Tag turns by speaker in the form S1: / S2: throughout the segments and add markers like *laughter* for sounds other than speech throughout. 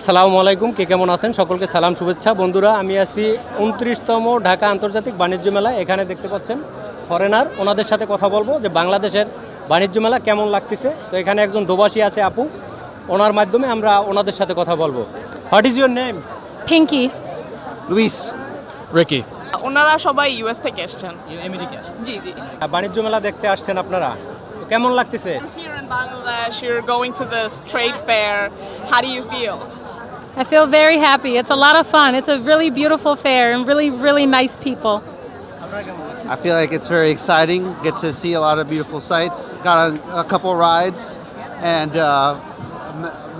S1: আসসালামু আলাইকুম কে কেমন আছেন? সকলকে সালাম শুভেচ্ছা। বন্ধুরা আমি আছি উনত্রিশতম ঢাকা আন্তর্জাতিক বাণিজ্য মেলা। এখানে দেখতে পাচ্ছেন ফরেনার ওনাদের সাথে কথা বলব যে বাংলাদেশের বাণিজ্য মেলা কেমন লাগতেছে। তো এখানে একজন দোবাসী আছে আপু। ওনার মাধ্যমে আমরা ওনাদের সাথে কথা বলব। What is your name
S2: Pinky.
S3: Luis.
S4: Ricky.
S5: ওনারা সবাই ইউএস থেকে এসেছেন।
S1: আমেরিকা
S5: জি জি।
S1: বাণিজ্য মেলা দেখতে আসছেন আপনারা। তো কেমন লাগতেছে?
S5: Here in Bangladesh, you're going to this trade fair. How do you feel?
S2: I feel very happy. It's a lot of fun. It's a really beautiful fair and really, really nice people.
S3: I feel like it's very exciting. Get to see a lot of beautiful sights. Got a, a couple rides and uh,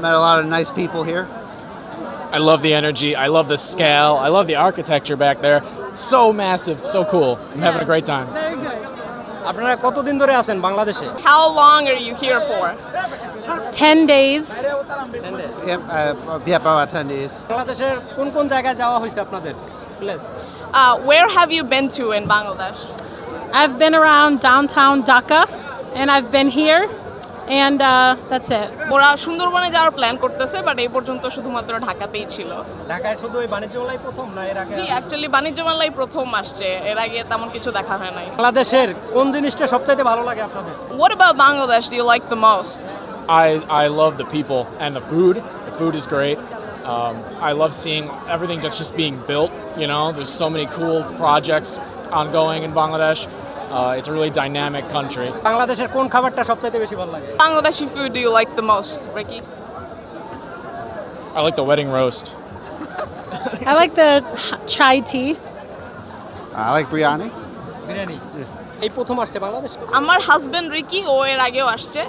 S3: met a lot of nice people here.
S4: I love the energy. I love the scale. I love the architecture back there. So massive, so cool. I'm having a great time.
S2: Very good.
S1: আপনারা কতদিন ধরে আছেন বাংলাদেশে
S5: How long are you here for?
S2: 10 days.
S3: Yeah, uh, yeah, about 10 days.
S1: বাংলাদেশের কোন কোন জায়গায় যাওয়া হয়েছে আপনাদের place
S5: Uh, where have you been to in Bangladesh?
S2: I've been around downtown Dhaka and I've been here and uh, that's it.
S5: ওরা সুন্দরবনে যাওয়ার প্ল্যান করতেছে বাট এই পর্যন্ত শুধুমাত্র ঢাকাতেই ছিল
S1: ঢাকায় শুধু ওই বাণিজ্য মেলাই প্রথম না এর আগে
S5: জি অ্যাকচুয়ালি বাণিজ্য মেলায় প্রথম আসছে এর আগে তেমন কিছু দেখা হয় নাই
S1: বাংলাদেশের কোন জিনিসটা সবচাইতে ভালো লাগে আপনাদের
S5: What about Bangladesh do you like the most?
S4: I, I love the people and the food. The food is great. Um, I love seeing everything that's just being built. You know, there's so many cool projects ongoing in Bangladesh. Uh, it's a really dynamic country.
S1: বাংলাদেশের কোন খাবারটা সবচাইতে বেশি ভালো লাগে
S5: Bangladeshi food do you like the most, Ricky?
S4: I like the wedding roast.
S2: I like the chai tea.
S3: I like biryani.
S1: Biryani এই প্রথম আসছে বাংলাদেশ
S5: আমার হাজবেন্ড রিকি ও এর আগেও আসছে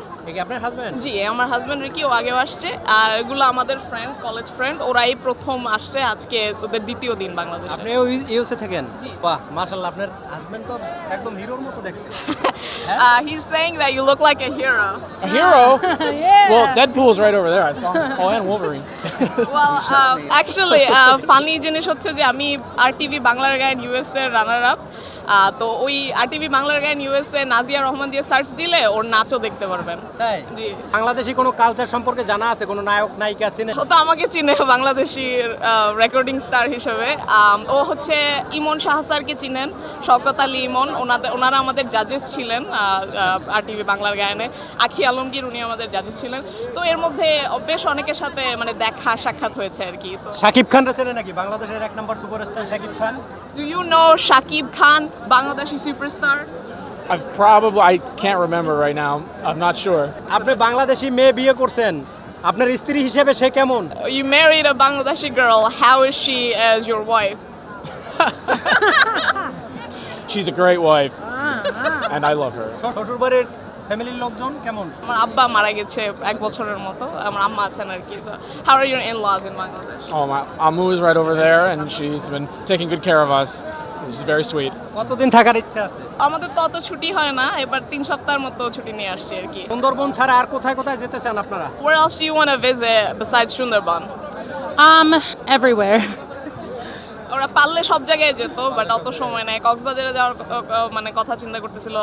S1: আপনার হাজবেন্ড
S5: জি আমার হাজব্যান্ড রিকি ও আগেও আসছে আর এগুলো আমাদের ফ্রেন্ড কলেজ ফ্রেন্ড ওরাই প্রথম আসছে আজকে ওদের দ্বিতীয় দিন বাংলাদেশ
S1: আপনি ইউএসএ থাকেন
S5: জি।
S1: বাহ মাশাআল্লাহ আপনার হাজবেন্ড তো একদম হিরোর মতো দেখতে *laughs*
S5: Uh, he's saying that you look like a hero.
S4: A hero? *laughs* Well, Deadpool's right over there. I saw him. Oh, and Wolverine. *laughs*
S5: Well, uh, actually, funny জিনিস হচ্ছে যে আমি আর টিভি বাংলার গায়ন ইউএস এর রানার আপ তো ওই আর টিভি বাংলার গায়ন ইউএসএ নাজিয়া রহমান দিয়ে সার্চ দিলে ওর নাচও দেখতে পারবেন।
S1: তাই?
S5: জি।
S1: বাংলাদেশি কোনো কালচার সম্পর্কে জানা আছে? কোনো নায়ক নায়িকা চিনে?
S5: ও তো আমাকে চিনে বাংলাদেশির রেকর্ডিং স্টার হিসেবে। ও হচ্ছে ইমন শাহসারকে চিনেন শওকত আলী ইমন। ওনাদের ওনারা আমাদের জাজেস ছিলেন আর টিভি বাংলার গায়নে। আখি আলমগীর উনি আমাদের জাজেস ছিলেন। তো এর মধ্যে বেশ অনেকের সাথে মানে দেখা সাক্ষাৎ হয়েছে আর কি। তো
S1: শাকিব খানরা চেনে নাকি? বাংলাদেশের এক নম্বর superstar Shakib Khan.
S5: Do you know Shakib Khan? Bangladeshi superstar
S4: I've probably, I can't remember right now. I'm not sure.
S1: আপনি বাংলাদেশি মেয়ে বিয়ে করছেন আপনার স্ত্রী হিসেবে সে কেমন
S5: You married a Bangladeshi girl. How is she as your wife? *laughs*
S4: She's a great wife. And I love her.
S1: শ্বশুর বাড়ির ফ্যামিলির লোকজন কেমন
S5: আমার আব্বা মারা গেছে এক বছরের মতো আমার আম্মা আছেন আর কি So, how are your in-laws in Bangladesh?
S4: Oh, my Amu is right over there, and she's been taking good care of us. Very sweet.
S1: কতদিন থাকার ইচ্ছা আছে
S5: আমাদের তো অত ছুটি হয় না এবার তিন সপ্তাহের মতো ছুটি নিয়ে আসছি আর কি
S1: সুন্দরবন ছাড়া আর কোথায় কোথায় যেতে চান আপনারা
S5: Where else do you want to visit besides Sundarban?
S2: Um, everywhere.
S5: ওরা পারলে সব জায়গায় যেত বাট অত সময় নেই। কক্সবাজারে যাওয়ার মানে কথা চিন্তা করতেছিল।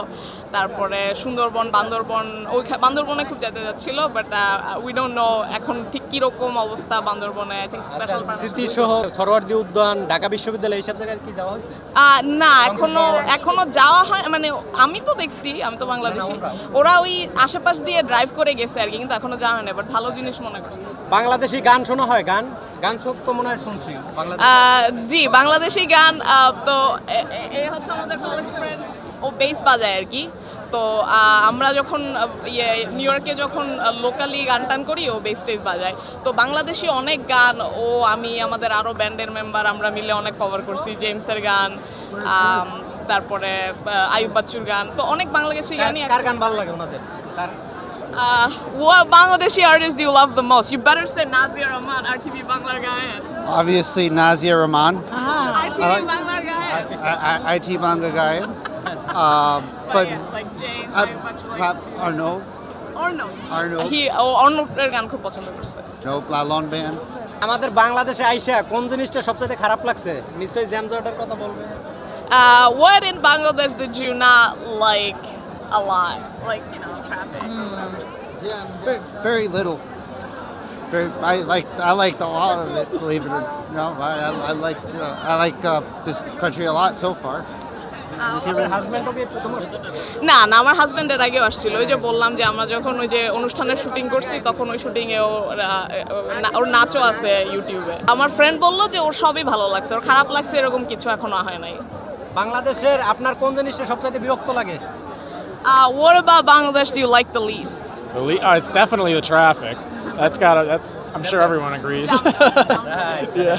S5: তারপরে সুন্দরবন বান্দরবন ওই বান্দরবনে খুব যেতে যাচ্ছিল বাট উই ডোন্ট নো এখন ঠিক কীরকম অবস্থা বান্দরবনে আই থিঙ্ক স্পেশাল
S1: স্মৃতিসহ সরোয়ার্দী উদ্যান ঢাকা বিশ্ববিদ্যালয় এইসব জায়গায় কি যাওয়া হয়েছে?
S5: না এখনও এখনও যাওয়া হয় মানে আমি তো দেখছি আমি তো বাংলাদেশি। ওরা ওই আশেপাশ দিয়ে ড্রাইভ করে গেছে আর কি কিন্তু এখনও যাওয়া হয় না বাট ভালো জিনিস মনে করছে।
S1: বাংলাদেশি গান শোনা হয় গান? গান তো মনে হয় শুনছি
S5: জি বাংলাদেশি গান তো এ- হচ্ছে আমাদের কলেজ ফ্রেন্ড ও বেস বাজায় আর কি। তো আমরা যখন ইয়ে নিউ ইয়র্কে যখন লোকালি গান টান করি ও বেস টেস বাজায়। তো বাংলাদেশি অনেক গান ও আমি আমাদের আরও ব্যান্ডের মেম্বার আমরা মিলে অনেক কভার করছি জেমসের গান তারপরে আয়ুব বাচ্চুর গান তো অনেক বাংলাদেশি গানই
S1: কার গান ভালো লাগে ওনাদের?
S5: Uh, what Bangladeshi artist do you love the most? You better say Nazir Rahman, RTV Banglar Gayan.
S3: Obviously, Nazia Rahman,
S5: RTV
S3: I like-
S5: Banglar Gayan.
S3: I- I- IT Banga guy. *laughs* Um,
S5: But,
S3: but
S5: yeah, like James,
S3: uh,
S5: Ayub Bachchu, like,
S3: or no,
S5: Arnold.
S3: Arnold.
S5: He, oh, Arnoldের গান খুব পছন্দ করছে।
S3: no, Lalon band.
S1: আমাদের বাংলাদেশে আইসা কোন জিনিসটা সবচেয়ে খারাপ লাগছে নিশ্চয়ই জ্যাম জটের কথা বলবে
S5: Uh, what in Bangladesh did you not like a lot? Like, you know, Traffic.
S3: Ve- Very little. Very, I like I liked a lot of it. Believe it or no, I, I, I like uh, I like uh, this country a lot so far.
S1: আসছে?
S5: না না আমার হাজবেন্ডের আগেও আসছিল ওই যে বললাম যে আমরা যখন ওই যে অনুষ্ঠানের শুটিং করছি তখন ওই শুটিং এ ওর না- ওর নাচও আছে ইউটিউবে আমার ফ্রেন্ড বলল যে ওর সবই ভালো লাগছে ওর খারাপ লাগছে এরকম কিছু এখনও হয় নাই
S1: বাংলাদেশের আপনার কোন জিনিসটা সবচাইতে বিরক্ত লাগে
S5: Uh, what about Bangladesh do you like the least?
S4: The le- uh, it's definitely the traffic. That's got to, that's, I'm sure everyone agrees. yeah.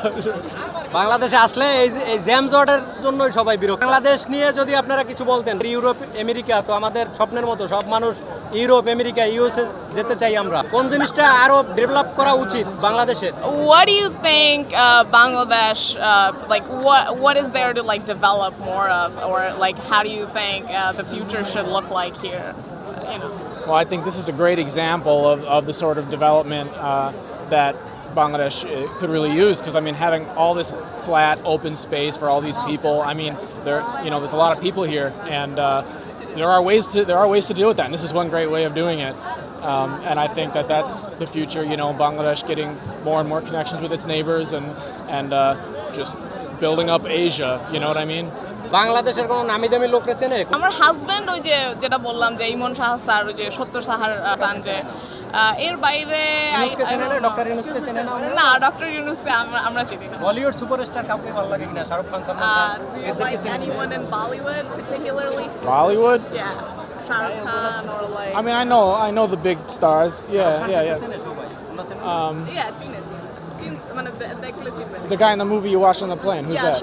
S1: বাংলাদেশে আসলে এই যে- এই জ্যাম জটের জন্যই সবাই বিরক্ত বাংলাদেশ নিয়ে যদি আপনারা কিছু বলতেন ইউরোপ আমেরিকা তো আমাদের স্বপ্নের মতো সব মানুষ ইউরোপ আমেরিকা ইউএসএ যেতে চাই আমরা কোন জিনিসটা আরও ডেভেলপ করা উচিত বাংলাদেশের
S5: What do you think uh, Bangladesh, uh, like, what what is there to like develop more of, or like, how do you think uh, the future should look like here? You know.
S4: Well, I think this is a great example of, of the sort of development uh, that Bangladesh uh, could really use. Because I mean, having all this flat, open space for all these people. I mean, there you know, there's a lot of people here, and uh, there are ways to there are ways to deal with that. And this is one great way of doing it. Um, and I think that that's the future. You know, Bangladesh getting more and more connections with its neighbors, and and uh, just building up Asia. You know what I mean?
S1: বাংলাদেশের কোন নামি দামি লোক রয়েছে
S5: আমার husband ওই যে যেটা বললাম যে ইমন শাহ স্যার ওই যে সত্য সাহার স্যার যে এর বাইরে
S1: না? ডক্টর
S5: ইউনুস আমরা? চিনি না।
S1: বলিউড সুপারস্টার কাউকে ভালো লাগে কিনা? শাহরুখ খান সালমান
S5: বলিউড
S4: পার্টিকুলারলি
S5: বলিউড হ্যাঁ Shahrukh Khan
S4: I mean I know? I know the big The guy in the movie you watched on the plane, who's that?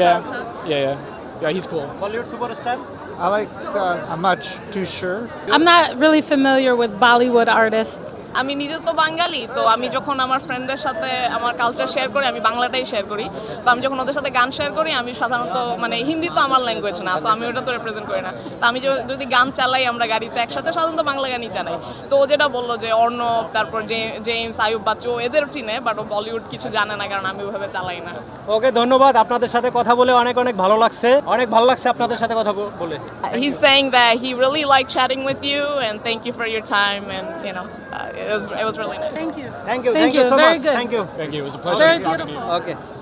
S4: Yeah, Yeah, yeah, yeah. He's cool.
S1: Bollywood superstar.
S3: I like. Uh, I'm not too sure.
S2: I'm not really familiar with Bollywood artists.
S5: আমি নিজে তো বাঙালি তো আমি যখন আমার ফ্রেন্ডদের সাথে আমার কালচার শেয়ার করি আমি বাংলাটাই শেয়ার করি। তো আমি যখন ওদের সাথে গান শেয়ার করি আমি সাধারণত মানে হিন্দি তো আমার ল্যাঙ্গুয়েজ না সো আমি ওটা তো রিপ্রেজেন্ট করি না। তো আমি যদি গান চালাই আমরা গাড়িতে একসাথে সাধারণত বাংলা গানই চালাই। তো ও যেটা বলল যে অর্ণব তারপর জেমস আয়ুব বাচ্চু এদের চিনে বাট ও বলিউড কিছু জানে না কারণ আমি ওইভাবে চালাই না।
S1: ওকে ধন্যবাদ। আপনাদের সাথে কথা বলে অনেক অনেক ভালো লাগছে। অনেক ভালো লাগছে আপনাদের সাথে কথা বলে।
S5: Saying that he really liked chatting with you and thank you for your time and you know uh, it was it was really nice.
S2: Thank you. Thank
S1: you. Thank,
S2: you.
S1: so
S2: Very
S1: much.
S2: Good.
S1: Thank you.
S4: Thank you. It was a pleasure
S2: Very
S4: talking beautiful. to you.
S1: Okay.